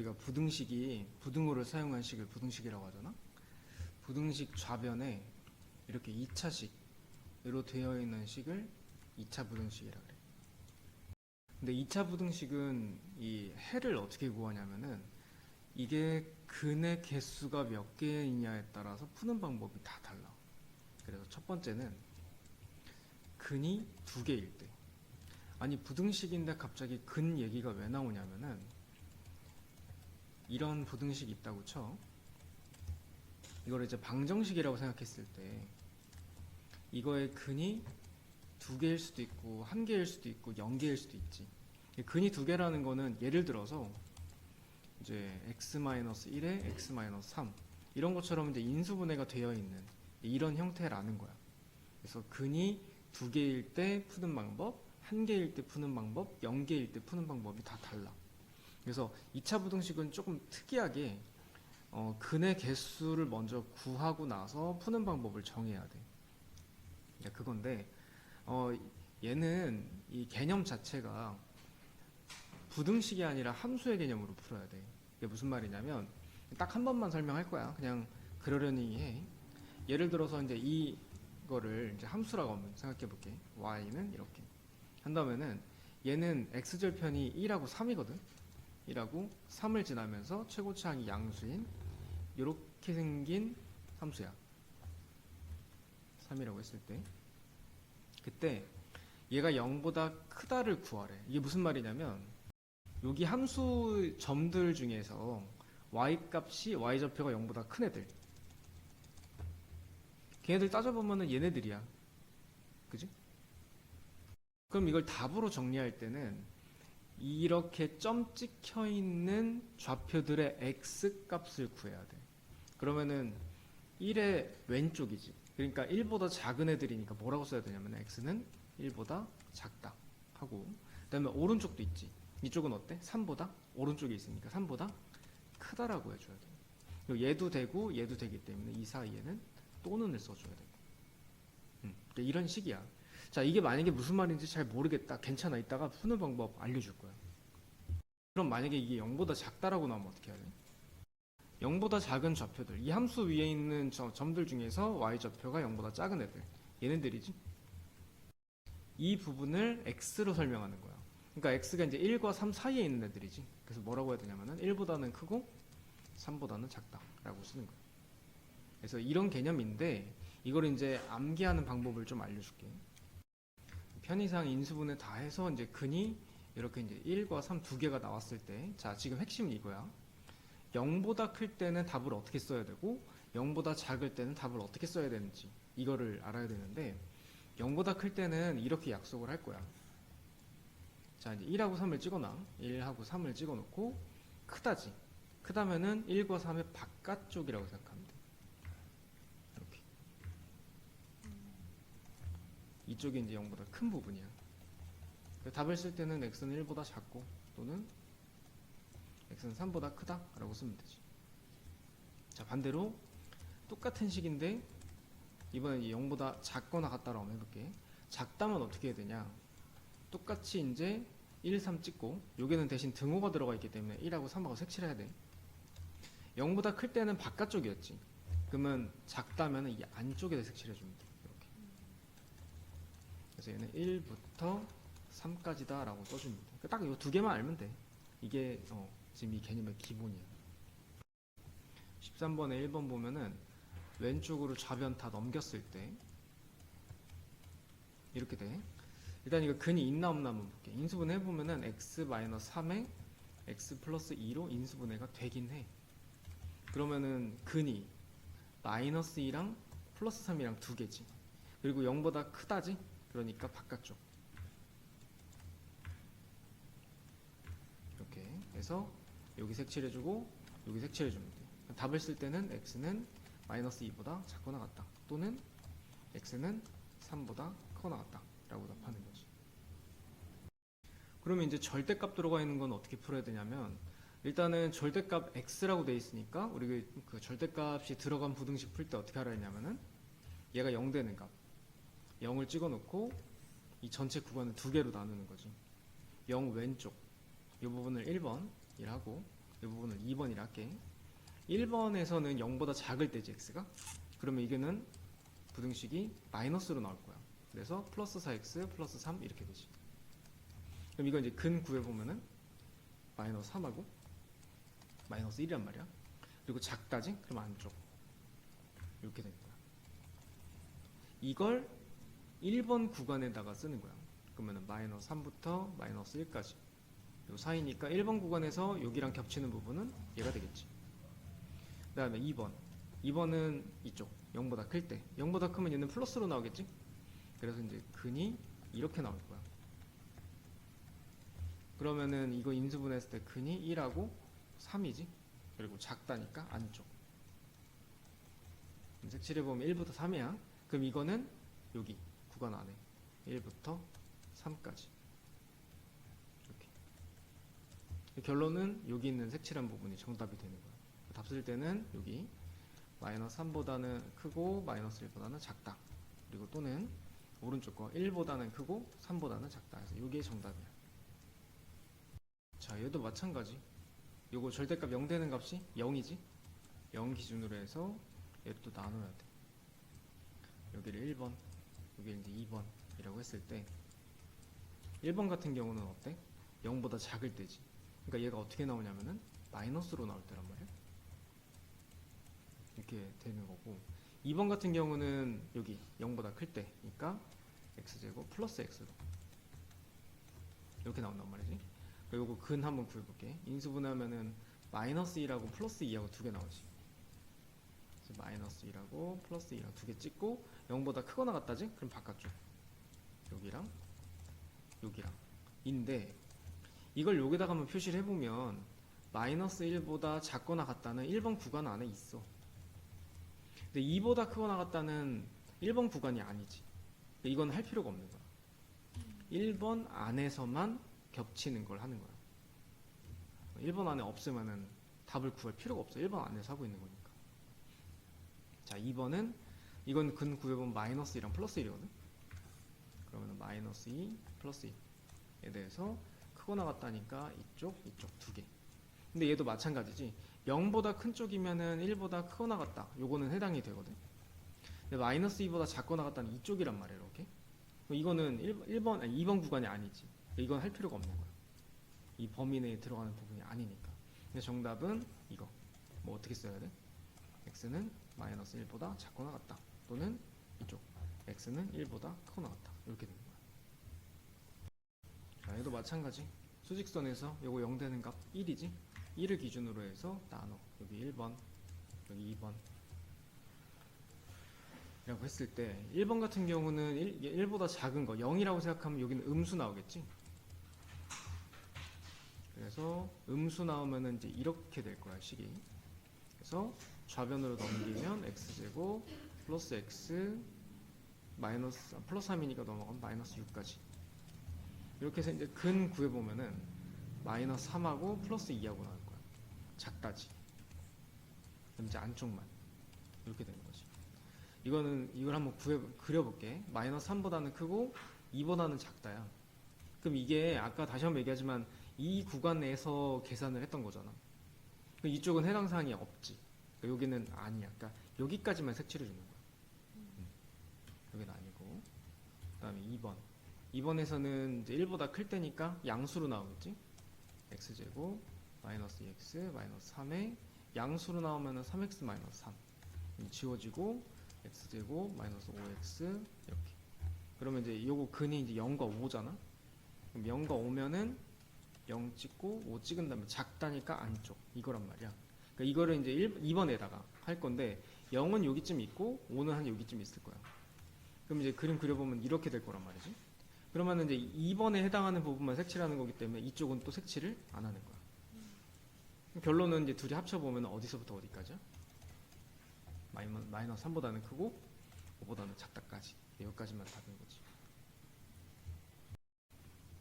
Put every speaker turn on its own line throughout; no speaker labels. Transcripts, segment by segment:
우리가 부등식이 부등호를 사용한 식을 부등식이라고 하잖아. 부등식 좌변에 이렇게 2차식으로 되어 있는 식을 2차 부등식이라 그래. 근데 2차 부등식은 이 해를 어떻게 구하냐면은 이게 근의 개수가 몇 개이냐에 따라서 푸는 방법이 다 달라. 그래서 첫 번째는 근이 두 개일 때. 아니 부등식인데 갑자기 근 얘기가 왜 나오냐면은 이런 부등식이 있다고 쳐. 이걸 이제 방정식이라고 생각했을 때 이거의 근이 두 개일 수도 있고 한 개일 수도 있고 영 개일 수도 있지. 이 근이 두 개라는 거는 예를 들어서 이제 x-1에 x-3 이런 것처럼 이제 인수분해가 되어 있는 이런 형태라는 거야. 그래서 근이 두 개일 때 푸는 방법, 한 개일 때 푸는 방법, 영 개일 때 푸는 방법이 다 달라. 그래서 2차 부등식은 조금 특이하게 어, 근의 개수를 먼저 구하고 나서 푸는 방법을 정해야 돼. 그러니까 그건데 어, 얘는 이 개념 자체가 부등식이 아니라 함수의 개념으로 풀어야 돼. 이게 무슨 말이냐면 딱 한 번만 설명할 거야. 그냥 그러려니 해. 예를 들어서 이제 이거를 이제 함수라고 한번 생각해 볼게. y는 이렇게 한다면은 얘는 x절편이 1하고 3이거든. 1하고 3을 지나면서 최고차항이 양수인 이렇게 생긴 함수야. 3이라고 했을 때 그때 얘가 0보다 크다를 구하래. 이게 무슨 말이냐면 여기 함수 점들 중에서 y 값이 y 좌표가 0보다 큰 애들 걔네들 따져보면은 얘네들이야. 그지? 그럼 이걸 답으로 정리할 때는 이렇게 점 찍혀 있는 좌표들의 x 값을 구해야 돼. 그러면은 1의 왼쪽이지. 그러니까 1보다 작은 애들이니까 뭐라고 써야 되냐면 x는 1보다 작다 하고 그다음에 오른쪽도 있지. 이쪽은 어때? 3보다 오른쪽에 있으니까 3보다 크다라고 해줘야 돼. 얘도 되고 얘도 되기 때문에 이 사이에는 또는을 써줘야 돼. 음, 그러니까 이런 식이야. 자, 이게 만약에 무슨 말인지 잘 모르겠다. 괜찮아. 이따가 푸는 방법 알려줄 거야. 그럼 만약에 이게 0보다 작다라고 나오면 어떻게 해야 돼? 0보다 작은 좌표들. 이 함수 위에 있는 저 점들 중에서 y좌표가 0보다 작은 애들. 얘네들이지. 이 부분을 x로 설명하는 거야. 그러니까 x가 이제 1과 3 사이에 있는 애들이지. 그래서 뭐라고 해야 되냐면은 1보다는 크고 3보다는 작다라고 쓰는 거야. 그래서 이런 개념인데 이걸 이제 암기하는 방법을 좀 알려줄게. 편의상 인수분해 다 해서 이제 근이 이렇게 이제 1과 3 두 개가 나왔을 때, 자 지금 핵심은 이거야. 0보다 클 때는 답을 어떻게 써야 되고 0보다 작을 때는 답을 어떻게 써야 되는지 이거를 알아야 되는데 0보다 클 때는 이렇게 약속을 할 거야. 자 이제 1하고 3을 찍어놔. 1하고 3을 찍어 놓고 크다지. 크다면은 1과 3의 바깥쪽이라고 돼. 이렇게. 이쪽이 이제 0보다 큰 부분이야. 답을 쓸 때는 x는 1보다 작고 또는 x는 3보다 크다 라고 쓰면 되지. 자 반대로 똑같은 식인데 이번엔 0보다 작거나 같다라고 한번 해볼게. 작다면 어떻게 해야 되냐? 똑같이 이제 1, 3 찍고 여기는 대신 등호가 들어가 있기 때문에 1하고 3하고 색칠해야 돼. 0보다 클 때는 바깥쪽이었지. 그러면 작다면 이 안쪽에다 색칠해 주면 돼. 그래서 얘는 1부터 3까지다 라고 써주면 돼. 딱이 두 개만 알면 돼. 이게 어, 지금 이 개념의 기본이야. 13번에 1번 보면은 왼쪽으로 좌변 다 넘겼을 때 이렇게 돼. 일단 이거 근이 있나 없나 한번 볼게. 인수분해 해보면은 x-3에 x 플러스 2로 인수분해가 되긴 해. 그러면은 근이 마이너스 2랑 플러스 3이랑 두 개지. 그리고 0보다 크다지? 그러니까 바깥쪽. 이렇게 해서 여기 색칠해주고 여기 색칠해주면 돼. 답을 쓸 때는 x는 마이너스 2보다 작거나 같다. 또는 x는 3보다 크거나 같다. 라고 답하는 거지. 그러면 이제 절대값 들어가 있는 건 어떻게 풀어야 되냐면 일단은 절대값 x라고 돼 있으니까 우리 그, 그 절대값이 들어간 부등식 풀 때 어떻게 하라 했냐면은 얘가 0 되는 값 0을 찍어 놓고 이 전체 구간을 두 개로 나누는 거지 0 왼쪽 이 부분을 1번 1하고 이 부분을 2번이라 할게. 1번에서는 0보다 작을 때지 x가. 그러면 이게는 부등식이 마이너스로 나올 거야. 그래서 플러스 4x 플러스 3 이렇게 되지. 그럼 이건 이제 근 구해 보면은 마이너스 3하고 마이너스 1이란 말이야. 그리고 작다지? 그럼 안쪽 이렇게 되는 거야. 이걸 1번 구간에다가 쓰는 거야. 그러면은 마이너스 3부터 마이너스 1까지. 요 사이니까 1번 구간에서 여기랑 겹치는 부분은 얘가 되겠지. 그 다음에 2번. 2번은 이쪽 0보다 클 때. 0보다 크면 얘는 플러스로 나오겠지? 그래서 이제 근이 이렇게 나올 거야. 그러면은 이거 인수분해했을 때 근이 1하고 3이지? 그리고 작다니까 안쪽. 색칠해 보면 1부터 3이야. 그럼 이거는 여기 구간 안에 1부터 3까지. 이렇게. 결론은 여기 있는 색칠한 부분이 정답이 되는 거야. 답쓸 때는 여기 마이너스 3보다는 크고 마이너스 1보다는 작다. 그리고 또는 오른쪽 거 1보다는 크고 3보다는 작다. 해서 이게 정답이야. 자, 얘도 마찬가지. 요거 절대값 0 되는 값이 0이지? 0 기준으로 해서 얘를 또 나눠야 돼. 여기를 1번, 여기를 이제 2번이라고 했을 때 1번 같은 경우는 어때? 0보다 작을 때지. 그러니까 얘가 어떻게 나오냐면은 마이너스로 나올 때란 말이야. 이렇게 되는 거고 2번 같은 경우는 여기 0보다 클 때니까 x제곱 플러스 x로 이렇게 나온단 말이지. 그리고 근 한번 구해볼게. 인수분해하면은 마이너스 2하고 플러스 2하고 두 개 나오지. 마이너스 2하고 플러스 2랑 두개 찍고 0보다 크거나 같다지? 그럼 바깥쪽. 여기랑 여기랑 인데 이걸 여기다가 한번 표시를 해보면 마이너스 1보다 작거나 같다는 1번 구간 안에 있어. 근데 2보다 크거나 같다는 1번 구간이 아니지. 이건 할 필요가 없는 거야. 1번 안에서만 겹치는 걸 하는 거야. 1번 안에 없으면은 답을 구할 필요가 없어. 1번 안에서 하고 있는 거니까. 자, 2번은 이건 근 구해보면 마이너스 2랑 플러스 1이거든. 그러면 마이너스 2 플러스 1에 대해서 크거나 같다니까 이쪽 이쪽 두 개. 근데 얘도 마찬가지지. 0보다 큰 쪽이면은 1보다 크거나 같다. 요거는 해당이 되거든. 근데 마이너스 2보다 작거나 같다는 이쪽이란 말이에요. 이렇게. 이거는 1, 번 아니 2번 구간이 아니지. 이건 할 필요가 없는 거야. 이 범위 내에 들어가는 부분이 아니니까. 근데 정답은 이거. 뭐 어떻게 써야 돼? x는 마이너스 1보다 작거나 같다. 또는 이쪽. x는 1보다 크거나 같다. 이렇게 되는 거야. 자, 얘도 마찬가지. 수직선에서 요거 0 되는 값 1이지? 1을 기준으로 해서 나눠. 여기 1번, 여기 2번. 라고 했을 때 1번 같은 경우는 1, 보다 작은 거 0이라고 생각하면 여기는 음수 나오겠지? 그래서 음수 나오면은 이제 이렇게 될 거야 식이 그래서 좌변으로 넘기면 x제곱 플러스 x 마이너스 아, 플러스 3이니까 넘어가면 마이너스 6까지. 이렇게 해서 이제 근 구해보면은 마이너스 3하고 플러스 2하고 나올 거야. 작다지. 그럼 이제 안쪽만. 이렇게 되는 거지. 이거는 이걸 한번 구해 그려볼게. 마이너스 3보다는 크고 2보다는 작다야. 그럼 이게 아까 다시 한번 얘기하지만 이 구간 내에서 계산을 했던 거잖아. 이쪽은 해당 사항이 없지. 그러니까 여기는 아니야. 그러니까 여기까지만 색칠해 주는 거야 음. 여기는 아니고 그 다음에 2번. 2번에서는 이제 1보다 클 때니까 양수로 나오겠지? X제곱 마이너스 2x 마이너스 3에 양수로 나오면은 3x 마이너스 3 지워지고 x제곱 마이너스 5x 이렇게. 그러면 이제 요거 근이 이제 0과 5잖아? 그럼 0과 5면은 0 찍고 5 찍은 다음에 작다니까 안쪽. 이거란 말이야. 그러니까 이거를 이제 1, 2번에다가 할 건데 0은 여기쯤 있고 5는 한 여기쯤 있을 거야 그럼 이제 그림 그려보면 이렇게 될 거란 말이지. 그러면은 이제 2번에 해당하는 부분만 색칠하는 거기 때문에 이쪽은 또 색칠을 안 하는 거야. 결론은 이제 둘이 합쳐보면 어디서부터 어디까지야? 마이너- 마이너스 3보다는 크고 5보다는 작다까지. 여기까지만 답인 거지.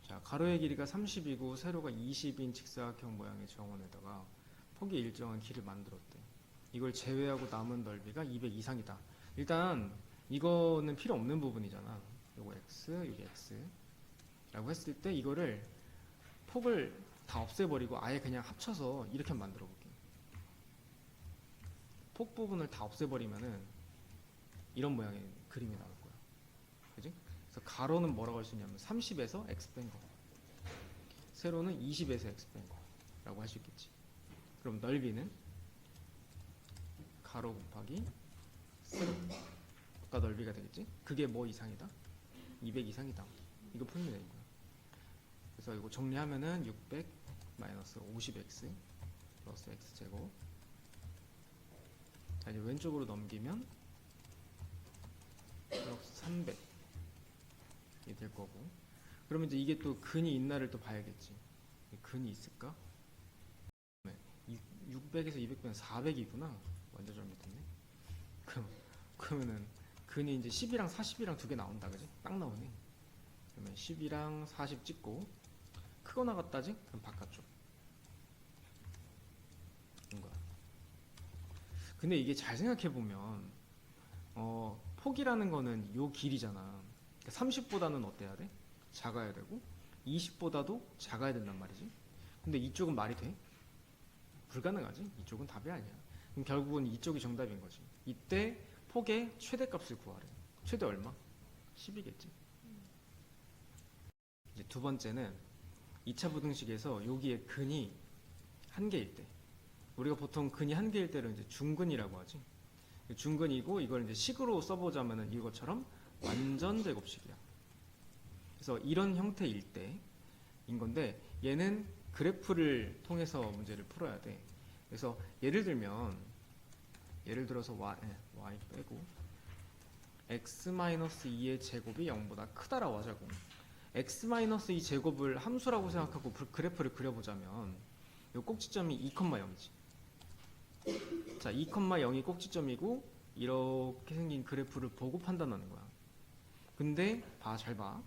자 가로의 길이가 30이고 세로가 20인 직사각형 모양의 정원에다가 폭이 일정한 길을 만들었대. 이걸 제외하고 남은 넓이가 200 이상이다. 일단 이거는 필요 없는 부분이잖아 요거 x 여기 x 라고 했을 때 이거를 폭을 다 없애버리고 아예 그냥 합쳐서 이렇게 만들어 볼게요. 폭 부분을 다 없애버리면은 이런 모양의 그림이 나올 거야. 그지? 그래서 가로는 뭐라고 할 수 있냐면 30에서 x 뺀 거. 세로는 20에서 x 뺀 거라고 할 수 있겠지. 그럼 넓이는 가로 곱하기 세로 가 넓이가 되겠지? 그게 뭐 이상이다? 200 이상이다. 이거 풀면 되는 거야. 그래서 이거 정리하면은 600 마이너스 50x 플러스 x 제곱. 자 이제 왼쪽으로 넘기면 플러스 300 이게 될 거고. 그러면 이제 이게 또 근이 있나를 또 봐야겠지. 근이 있을까? 네. 600에서 200 빼면 400이구나. 완전 잘못했네. 그럼 그러면은 근이 이제 10이랑 40이랑 두 개 나온다, 그지? 딱 나오네. 그러면 10이랑 40 찍고 크거나 같다지? 그럼 바깥쪽. 뭔가. 근데 이게 잘 생각해 보면 어, 폭이라는 거는 요 길이잖아. 30보다는 어때야 돼? 작아야 되고 20보다도 작아야 된단 말이지. 근데 이쪽은 말이 돼? 불가능하지. 이쪽은 답이 아니야. 그럼 결국은 이쪽이 정답인 거지. 이때 폭의 최대값을 구하래. 최대 얼마? 10이겠지. 이제 두 번째는 2차 부등식에서 여기에 근이 한 개일 때. 우리가 보통 근이 한 개일 때를 이제 중근이라고 하지. 중근이고 이걸 이제 식으로 써보자면은 이것처럼 완전 제곱식이야. 그래서 이런 형태일 때인 건데 얘는 그래프를 통해서 문제를 풀어야 돼. 그래서 예를 들면 예를 들어서 y, 예, y 빼고 x-2의 제곱이 0보다 크다라고 하자고. x-2 제곱을 함수라고 생각하고 그- 그래프를 그려보자면 이 꼭지점이 2,0이지. 자, 2,0이 꼭지점이고 이렇게 생긴 그래프를 보고 판단하는 거야. 근데 봐, 잘 봐.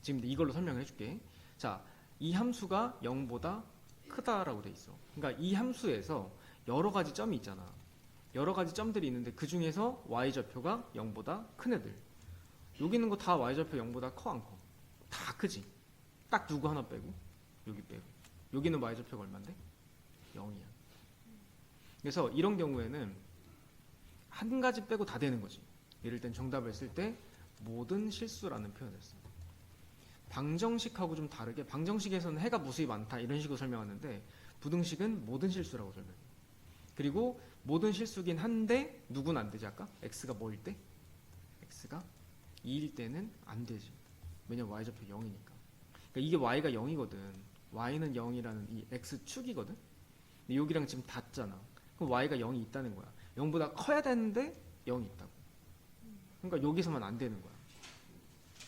지금 이걸로 설명을 해줄게. 자, 이 함수가 0보다 크다라고 돼 있어. 그러니까 이 함수에서 여러 가지 점이 있잖아. 여러 가지 점들이 있는데 그 중에서 y 좌표가 0보다 큰 애들. 여기 있는 거 다 y 좌표 0보다 커 안 커? 다 크지. 딱 누구 하나 빼고 여기 빼고. 여기는 y 좌표가 얼마인데? 0이야. 그래서 이런 경우에는 한 가지 빼고 다 되는 거지. 예를 든 정답을 쓸 때 모든 실수라는 표현을 써. 방정식하고 좀 다르게 방정식에서는 해가 무수히 많다 이런 식으로 설명하는데 부등식은 모든 실수라고 설명해. 그리고 모든 실수긴 한데 누구는 안 되지 아까? x가 뭐일 때? x가 2일 때는 안 되지. 왜냐면 y 좌표 0이니까. 그러니까 이게 y가 0이거든. y는 0이라는 이 x축이거든. 근데 여기랑 지금 닿잖아. 그럼 y가 0이 있다는 거야. 0보다 커야 되는데 0이 있다고. 그러니까 여기서만 안 되는 거야.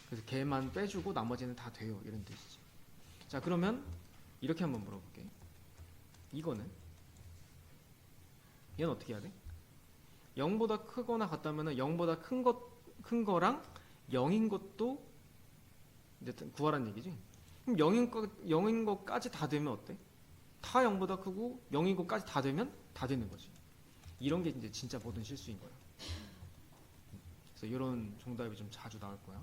그래서 걔만 빼주고 나머지는 다 돼요. 이런 뜻이지. 자, 그러면 이렇게 한번 물어볼게. 이거는 얘는 어떻게 해야 돼? 0보다 크거나 같다면은 0보다 큰 것, 큰 거랑 0인 것도 이제 구하라는 얘기지. 그럼 0인 거, 0인 것까지 다 되면 어때? 다 0보다 크고 0인 것까지 다 되면 다 되는 거지. 이런 게 이제 진짜 모든 실수인 거야. 그래서 이런 정답이 좀 자주 나올 거야.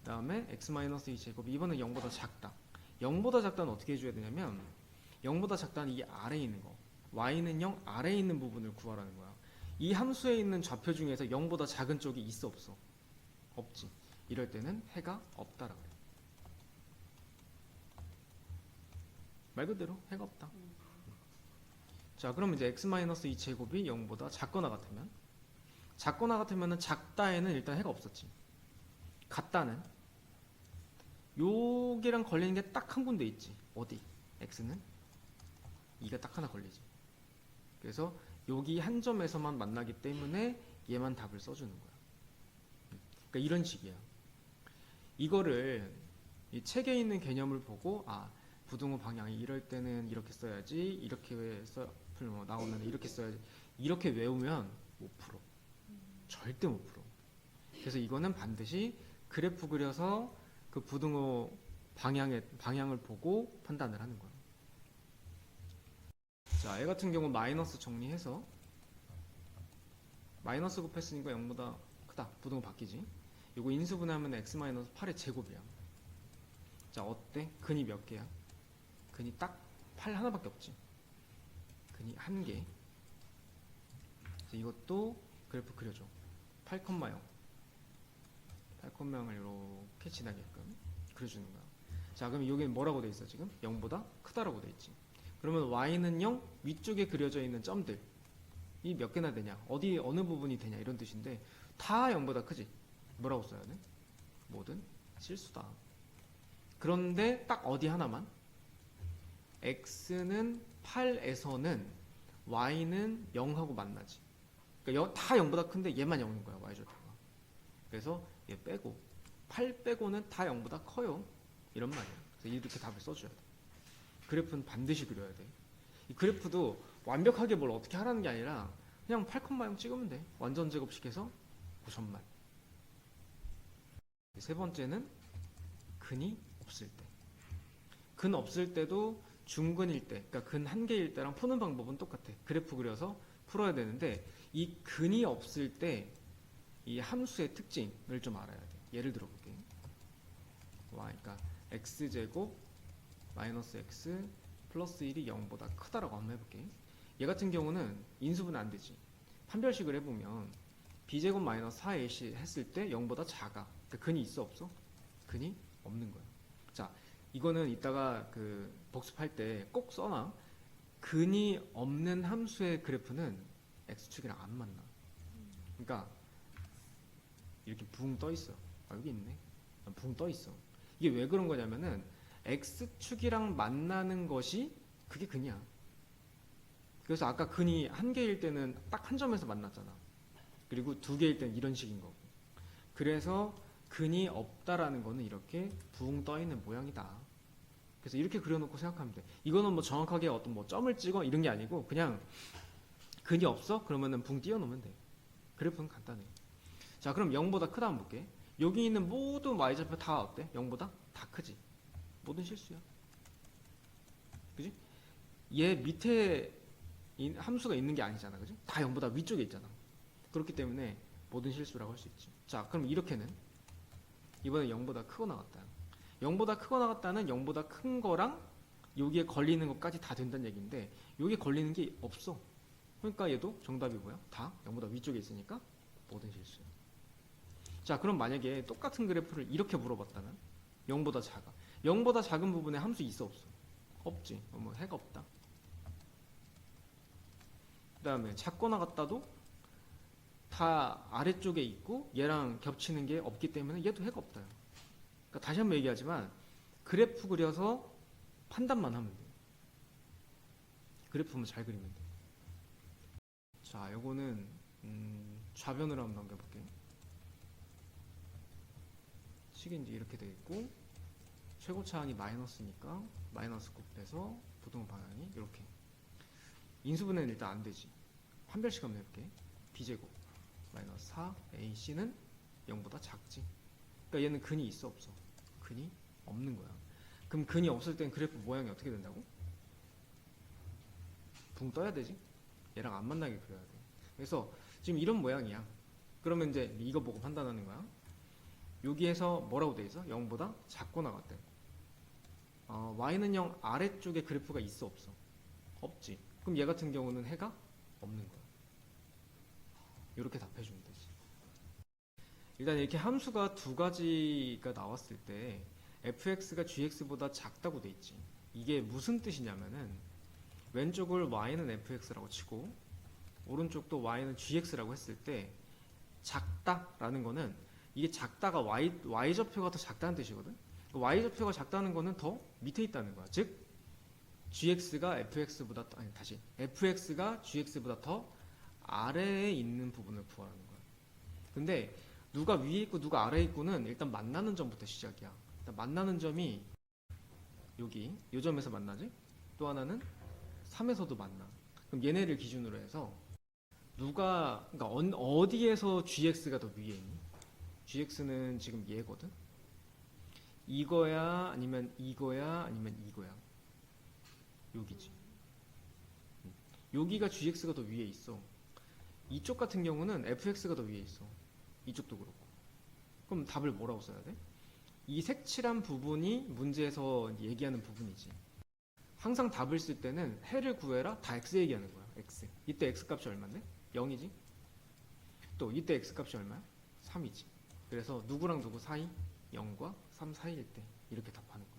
그다음에 x-2 제곱 이번엔 0보다 작다. 0보다 작다는 어떻게 해줘야 되냐면 0보다 작다는 이 아래에 있는 거. Y는 0 아래에 있는 부분을 구하라는 거야. 이 함수에 있는 좌표 중에서 0보다 작은 쪽이 있어 없어? 없지. 이럴 때는 해가 없다라 그래. 말 그대로 해가 없다. 자, 그럼 이제 x-2 제곱이 0보다 작거나 같으면 작거나 같으면은 작다에는 일단 해가 없었지. 같다는 여기랑 걸리는 게 딱 한 군데 있지. 어디? x는 2가 딱 하나 걸리지. 그래서 여기 한 점에서만 만나기 때문에 얘만 답을 써주는 거야. 그러니까 이런 식이야. 이거를 이 책에 있는 개념을 보고 아 부등호 방향이 이럴 때는 이렇게 써야지 이렇게 왜 써, 뭐 나오면 이렇게 써야지 이렇게 외우면 못 풀어. 절대 못 풀어. 그래서 이거는 반드시 그래프 그려서 그 부등호 방향의 방향을 보고 판단을 하는 거야. 자, 얘 같은 경우 마이너스 정리해서 마이너스 곱했으니까 0보다 크다. 부등호 바뀌지. 이거 인수분해하면 x 마이너스 8의 제곱이야. 자, 어때? 근이 몇 개야? 근이 딱 8 하나밖에 없지. 근이 한 개. 이것도 그래프 그려줘. 8,0. 8,0을 이렇게 지나게끔 그려주는 거야. 자, 그럼 여기는 뭐라고 돼 있어 지금? 0보다 크다라고 돼 있지. 그러면 y는 0 위쪽에 그려져 있는 점들 이 몇 개나 되냐? 어디 어느 부분이 되냐 이런 뜻인데 다 0보다 크지. 뭐라고 써야 돼? 뭐든 실수다. 그런데 딱 어디 하나만 x는 8에서는 y는 0하고 만나지. 그러니까 여- 다 0보다 큰데 얘만 0인 거야 y절표가. 그래서 얘 빼고 8 빼고는 다 0보다 커요. 이런 말이야. 그래서 이렇게 답을 써줘야 돼. 그래프는 반드시 그려야 돼. 이 그래프도 완벽하게 뭘 어떻게 하라는 게 아니라 그냥 8,0 찍으면 돼. 완전 제곱식해서 9천만. 세 번째는 근이 없을 때. 근 없을 때도 중근일 때, 그러니까 근 한 개일 때랑 푸는 방법은 똑같아. 그래프 그려서 풀어야 되는데 이 근이 없을 때 이 함수의 특징을 좀 알아야 돼. 예를 들어 볼게. y, 그러니까 x 제곱 마이너스 x 플러스 1이 0보다 크다라고 한번 해볼게. 얘 같은 경우는 인수분해 안 되지. 판별식을 해보면 b제곱 마이너스 4ac 했을 때 0보다 작아. 그러니까 근이 있어 없어? 근이 없는 거야. 자, 이거는 이따가 그 복습할 때 꼭 써놔. 근이 없는 함수의 그래프는 x축이랑 안 만나. 그러니까 이렇게 붕 떠 있어. 아, 여기 있네. 붕 떠 있어. 이게 왜 그런 거냐면은 x축이랑 만나는 것이 그게 근이야. 그래서 아까 근이 한 개일 때는 딱 한 점에서 만났잖아. 그리고 두 개일 때는 이런 식인 거고. 그래서 근이 없다라는 거는 이렇게 붕 떠 있는 모양이다. 그래서 이렇게 그려놓고 생각하면 돼. 이거는 뭐 정확하게 어떤 뭐 점을 찍어 이런 게 아니고 그냥 근이 없어? 그러면은 붕 띄워놓으면 돼. 그래프는 간단해. 자, 그럼 0보다 크다 한번 볼게. 여기 있는 모든 y좌표 다 어때? 0보다 다 크지. 모든 실수야. 그지? 얘 밑에 이 함수가 있는 게 아니잖아. 그지? 다 0보다 위쪽에 있잖아. 그렇기 때문에 모든 실수라고 할 수 있지. 자, 그럼 이렇게는 이번에 0보다 크고 나갔다. 0보다 크고 나갔다는 0보다 큰 거랑 여기에 걸리는 것까지 다 된다는 얘기인데 여기에 걸리는 게 없어. 그러니까 얘도 정답이 뭐야? 다 0보다 위쪽에 있으니까 모든 실수야. 자, 그럼 만약에 똑같은 그래프를 이렇게 물어봤다면 0보다 작아. 0보다 작은 부분에 함수 있어 없어? 없지. 어, 뭐 해가 없다. 그 다음에 작고 나갔다도 다 아래쪽에 있고 얘랑 겹치는 게 없기 때문에 얘도 해가 없다. 그러니까 다시 한번 얘기하지만 그래프 그려서 판단만 하면 돼. 그래프만 잘 그리면 돼. 자, 요거는 음, 좌변으로 한번 넘겨볼게요. 식이 이제 이렇게 돼 있고 최고 차항이 마이너스니까 마이너스 곱돼서 부동 방향이 이렇게 인수분해는 일단 안 되지. 판별식 한번 해볼게. b제곱 마이너스 4 ac는 0보다 작지. 그러니까 얘는 근이 있어 없어? 근이 없는 거야. 그럼 근이 없을 땐 그래프 모양이 어떻게 된다고? 붕 떠야 되지. 얘랑 안 만나게 그려야 돼. 그래서 지금 이런 모양이야. 그러면 이제 이거 보고 판단하는 거야. 여기에서 뭐라고 돼 있어? 0보다 작고 나갔대. 어, y는 0 아래쪽에 그래프가 있어 없어? 없지. 그럼 얘 같은 경우는 해가 없는 거야. 이렇게 답해주면 되지. 일단 이렇게 함수가 두 가지가 나왔을 때 fx가 gx보다 작다고 돼 있지. 이게 무슨 뜻이냐면은 왼쪽을 y는 fx라고 치고 오른쪽도 y는 gx라고 했을 때 작다라는 거는 이게 작다가 y y 좌표가 더 작다는 뜻이거든. Y 좌표가 작다는 거는 더 밑에 있다는 거야. 즉 gx가 fx보다 더- 아니 다시 fx가 gx보다 더 아래에 있는 부분을 구하는 거야. 근데 누가 위에 있고 누가 아래에 있고는 일단 만나는 점부터 시작이야. 일단 만나는 점이 여기 요 점에서 만나지. 또 하나는 3에서도 만나. 그럼 얘네를 기준으로 해서 누가 그러니까 언- 어디에서 gx가 더 위에 있니? gx는 지금 얘거든. 이거야 아니면 이거야 아니면 이거야. 여기지. 음. 여기가 gx가 더 위에 있어. 이쪽 같은 경우는 fx가 더 위에 있어. 이쪽도 그렇고. 그럼 답을 뭐라고 써야 돼? 이 색칠한 부분이 문제에서 얘기하는 부분이지. 항상 답을 쓸 때는 해를 구해라 다 x 얘기하는 거야 x. 이때 x 값이 얼마인데? 0이지? 또 이때 x 값이 얼마야? 3이지. 그래서 누구랑 누구 사이? 0과 3 4일 때 이렇게 답하는 거예요.